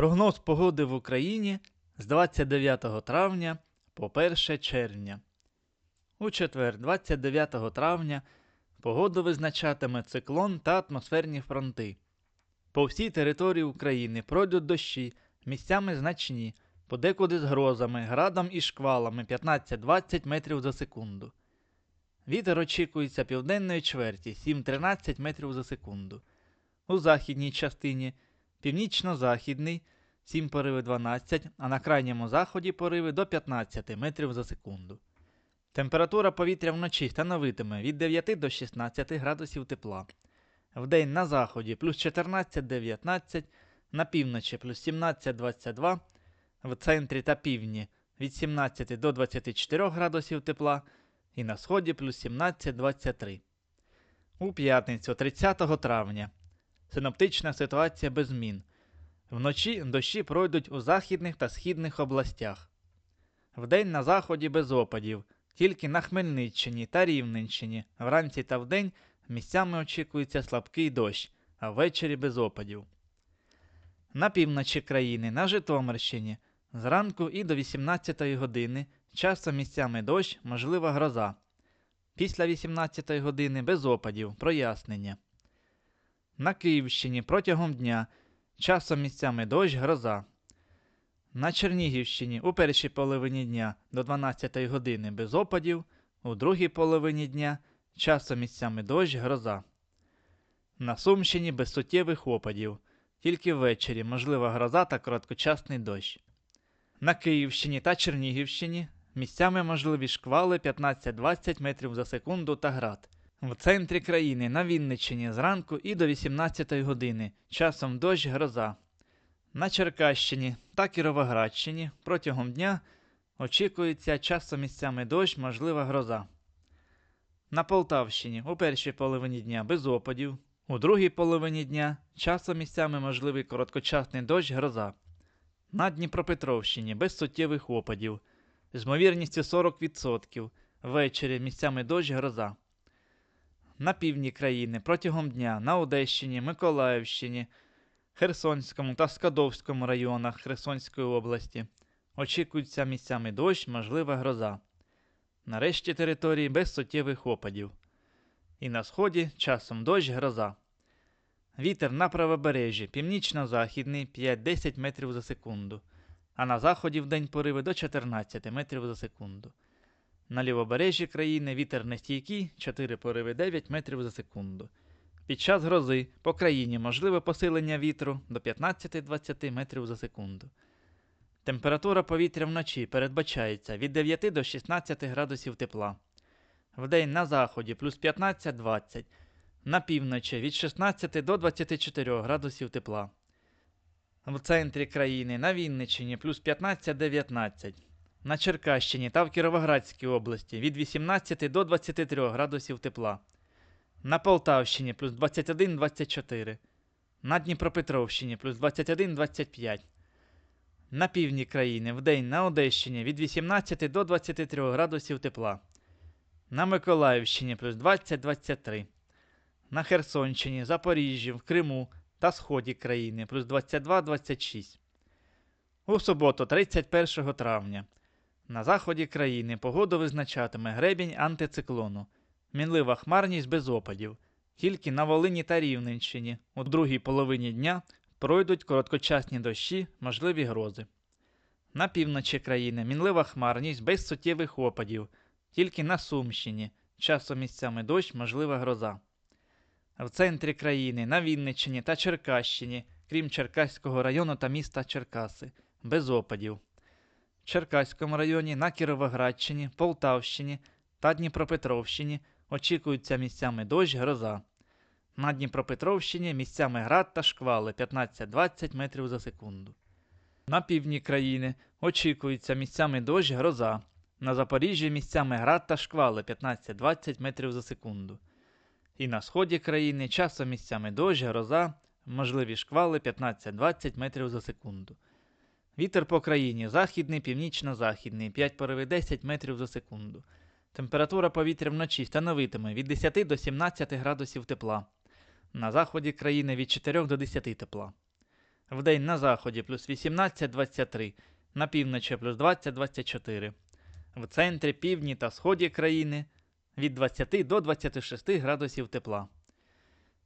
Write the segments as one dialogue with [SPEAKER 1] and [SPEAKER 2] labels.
[SPEAKER 1] Прогноз погоди в Україні з 29 травня по 1 червня. У четвер, 29 травня, погоду визначатиме циклон та атмосферні фронти. По всій території України пройдуть дощі, місцями значні, подекуди з грозами, градом і шквалами 15-20 метрів за секунду. Вітер очікується південної чверті 7-13 метрів за секунду. У західній частині північно-західний 7 пориви 12, а на крайньому заході пориви до 15 метрів за секунду. Температура повітря вночі становитиме від 9 до 16 градусів тепла. Вдень на заході плюс 14-19, на півночі плюс 17-22, в центрі та півдні від 17 до 24 градусів тепла і на сході плюс 17-23. У п'ятницю 30 травня. Синоптична ситуація без змін. Вночі дощі пройдуть у західних та східних областях. Вдень на заході без опадів, тільки на Хмельниччині та Рівненщині. Вранці та вдень місцями очікується слабкий дощ, а ввечері без опадів. На півночі країни, на Житомирщині, зранку і до 18 години часом місцями дощ, можлива гроза. Після 18 години без опадів, прояснення. На Київщині протягом дня часом місцями дощ, гроза. На Чернігівщині у першій половині дня до 12 години без опадів, у другій половині дня часом місцями дощ, гроза. На Сумщині без суттєвих опадів, тільки ввечері можлива гроза та короткочасний дощ. На Київщині та Чернігівщині місцями можливі шквали 15-20 метрів за секунду та град. В центрі країни на Вінниччині зранку і до 18 години, часом дощ гроза. На Черкащині та Кіровоградщині протягом дня очікується часом місцями дощ, можлива гроза. На Полтавщині у першій половині дня без опадів, у другій половині дня часом місцями можливий короткочасний дощ гроза. На Дніпропетровщині без суттєвих опадів, з ймовірністю 40%, ввечері місцями дощ гроза. На півдні країни протягом дня на Одещині, Миколаївщині, Херсонському та Скадовському районах Херсонської області очікується місцями дощ, можлива гроза. На решті території без суттєвих опадів. І на сході часом дощ гроза. Вітер на правобережжі північно-західний 5-10 метрів за секунду, а на заході в день пориви до 14 метрів за секунду. На лівобережжі країни вітер нестійкий 4 пориви 9 метрів за секунду. Під час грози по країні можливе посилення вітру до 15-20 метрів за секунду. Температура повітря вночі передбачається від 9 до 16 градусів тепла. Вдень на заході плюс 15-20, на півночі від 16 до 24 градусів тепла. В центрі країни на Вінниччині плюс 15-19, на Черкащині та в Кіровоградській області від 18 до 23 градусів тепла. На Полтавщині плюс 21-24, на Дніпропетровщині плюс 21-25. На півдні країни вдень на Одещині від 18 до 23 градусів тепла. На Миколаївщині плюс 20-23. На Херсонщині, Запоріжжі, в Криму та Сході країни плюс 22-26. У суботу, 31 травня. На заході країни погоду визначатиме гребінь антициклону. Мінлива хмарність без опадів. Тільки на Волині та Рівненщині у другій половині дня пройдуть короткочасні дощі, можливі грози. На півночі країни мінлива хмарність без суттєвих опадів, тільки на Сумщині, часом місцями дощ, можлива гроза. В центрі країни на Вінниччині та Черкащині, крім Черкаського району та міста Черкаси, без опадів. Черкаському районі на Кіровоградщині, Полтавщині та Дніпропетровщині очікуються місцями дощ, гроза. На Дніпропетровщині місцями град та шквали 15-20 метрів за секунду. На півдні країни очікується місцями дощ, гроза. На Запоріжжі місцями град та шквали 15-20 метрів за секунду. І на сході країни часом місцями дощ, гроза, можливі шквали 15-20 метрів за секунду. Вітер по країні західний, північно-західний 5 пориви 10 метрів за секунду. Температура повітря вночі становитиме від 10 до 17 градусів тепла. На заході країни від 4 до 10 тепла. Вдень на заході плюс 18-23, на півночі плюс 20-24. В центрі, півдні та сході країни від 20 до 26 градусів тепла.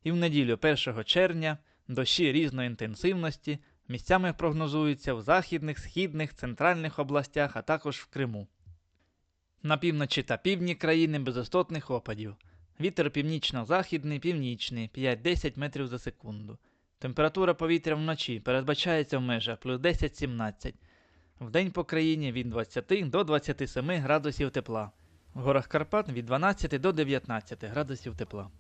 [SPEAKER 1] І в неділю 1 червня дощі різної інтенсивності місцями прогнозуються в західних, східних, центральних областях, а також в Криму. На півночі та півдні країни без істотних опадів. Вітер північно-західний, північний 5-10 метрів за секунду. Температура повітря вночі передбачається в межах плюс 10-17. Вдень по країні від 20 до 27 градусів тепла. В горах Карпат від 12 до 19 градусів тепла.